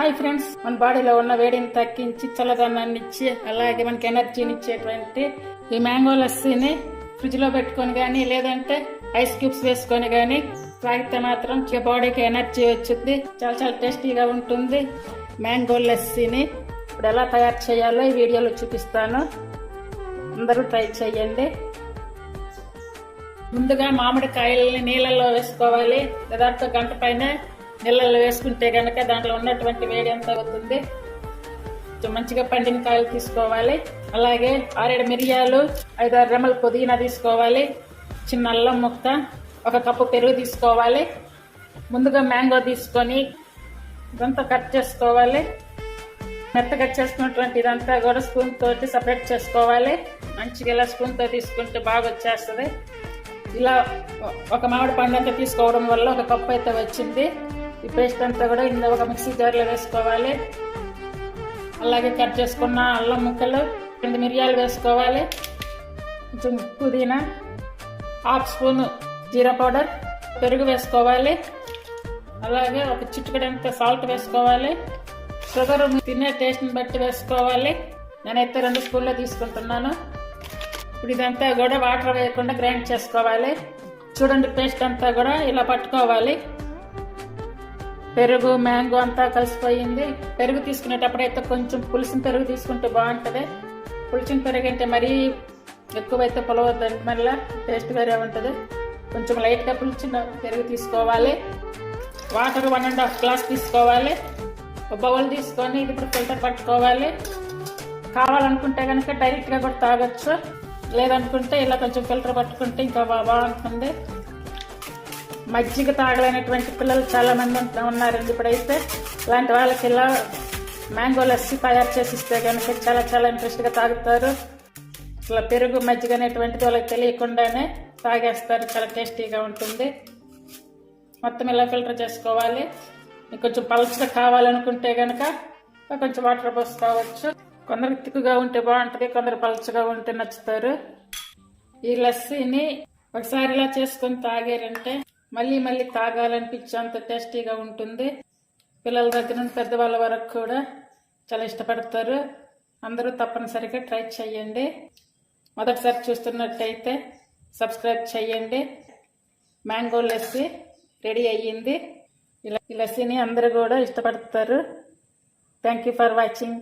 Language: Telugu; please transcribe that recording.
హాయ్ ఫ్రెండ్స్ మన బాడీలో ఉన్న వేడిని తగ్గించి చల్లదనాన్ని ఇచ్చి అలాగే మనకి ఎనర్జీని ఇచ్చేటువంటి ఈ మ్యాంగో లస్సీని ఫ్రిడ్జ్లో పెట్టుకొని కానీ లేదంటే ఐస్ క్యూబ్స్ వేసుకొని కానీ తాగితే మాత్రం బాడీకి ఎనర్జీ వచ్చింది. చాలా చాలా టేస్టీగా ఉంటుంది మ్యాంగో లస్సీని. ఇప్పుడు ఎలా తయారు చేయాలో ఈ వీడియోలో చూపిస్తాను. అందరూ ట్రై చేయండి. ముందుగా మామిడికాయలని నీళ్ళల్లో వేసుకోవాలి. దాదాపు గంట పైన నీళ్ళల్లో వేసుకుంటే కనుక దాంట్లో ఉన్నటువంటి వేడి ఎంత అవుతుంది. మంచిగా పండిన కాయలు తీసుకోవాలి. అలాగే ఆరేడు మిరియాలు ఐదారు రెమ్మల పుదీనా తీసుకోవాలి. చిన్న అల్లం ముక్క ఒక కప్పు పెరుగు తీసుకోవాలి. ముందుగా మ్యాంగో తీసుకొని ఇదంతా కట్ చేసుకోవాలి. మెత్తగా చేసుకున్నటువంటి ఇదంతా కూడా స్పూన్ తోటి సపరేట్ చేసుకోవాలి. మంచిగా ఇలా స్పూన్తో తీసుకుంటే బాగా వచ్చేస్తుంది. ఇలా ఒక మామిడి పండు అంతా తీసుకోవడం వల్ల ఒక కప్పు అయితే వచ్చింది. ఈ పేస్ట్ అంతా కూడా ఇందులో ఒక మిక్సీ జార్లో వేసుకోవాలి. అలాగే కట్ చేసుకున్న అల్లం ముక్కలు రెండు మిరియాలు వేసుకోవాలి. కొంచెం పుదీనా హాఫ్ స్పూన్ జీరా పౌడర్ పెరుగు వేసుకోవాలి. అలాగే ఒక చిట్టుకడంత సాల్ట్ వేసుకోవాలి. షుగర్ తినే టేస్ట్ని బట్టి వేసుకోవాలి. నేనైతే రెండు స్పూన్లో తీసుకుంటున్నాను. ఇప్పుడు ఇదంతా కూడా వాటర్ వేయకుండా గ్రైండ్ చేసుకోవాలి. చూడండి పేస్ట్ అంతా కూడా ఇలా పట్టుకోవాలి. పెరుగు మ్యాంగో అంతా కలిసిపోయింది. పెరుగు తీసుకునేటప్పుడు అయితే కొంచెం పులిసిన పెరుగు తీసుకుంటే బాగుంటుంది. పులిసిన పెరుగు అంటే మరీ ఎక్కువైతే పొలవద్దండి. మళ్ళీ టేస్ట్ వేరే ఉంటుంది. కొంచెం లైట్గా పులిచిన పెరుగు తీసుకోవాలి. Water one and half glass తీసుకోవాలి. బౌల్ తీసుకొని ఇది ఇప్పుడు ఫిల్టర్ పట్టుకోవాలి. కావాలనుకుంటే కనుక డైరెక్ట్గా కూడా తాగొచ్చు. లేదనుకుంటే ఇలా కొంచెం ఫిల్టర్ పట్టుకుంటే ఇంకా బాగుంటుంది. మజ్జిగ తాగలేనటువంటి పిల్లలు చాలామంది ఉన్నారండి ఇప్పుడైతే. ఇలాంటి వాళ్ళకి ఇలా మ్యాంగో లస్సీ తయారు చేసి ఇస్తే కనుక చాలా చాలా ఇంట్రెస్ట్గా తాగుతారు. అసలు పెరుగు మజ్జిగ అనేటువంటిది వాళ్ళకి తెలియకుండానే తాగేస్తారు. చాలా టేస్టీగా ఉంటుంది. మొత్తం ఇలా ఫిల్టర్ చేసుకోవాలి? మీకు కొంచెం పలుచగా కావాలనుకుంటే కనుక కొంచెం వాటర్ పోసుకోవచ్చు. కొందరు తిక్కుగా ఉంటే బాగుంటుంది కొందరు పలుచగా ఉంటే నచ్చుతారు. ఈ లస్సీని ఒకసారి ఇలా చేసుకొని తాగారంటే మళ్ళీ మళ్ళీ తాగాలనిపించే అంత టేస్టీగా ఉంటుంది. పిల్లల దగ్గర నుండి పెద్దవాళ్ళ వరకు కూడా చాలా ఇష్టపడతారు. అందరూ తప్పనిసరిగా ట్రై చేయండి. మొదటిసారి చూస్తున్నట్టయితే సబ్స్క్రైబ్ చేయండి. మ్యాంగో లస్సీ రెడీ అయ్యింది. ఇలా ఈ లస్సీని అందరూ కూడా ఇష్టపడతారు. Thank you for watching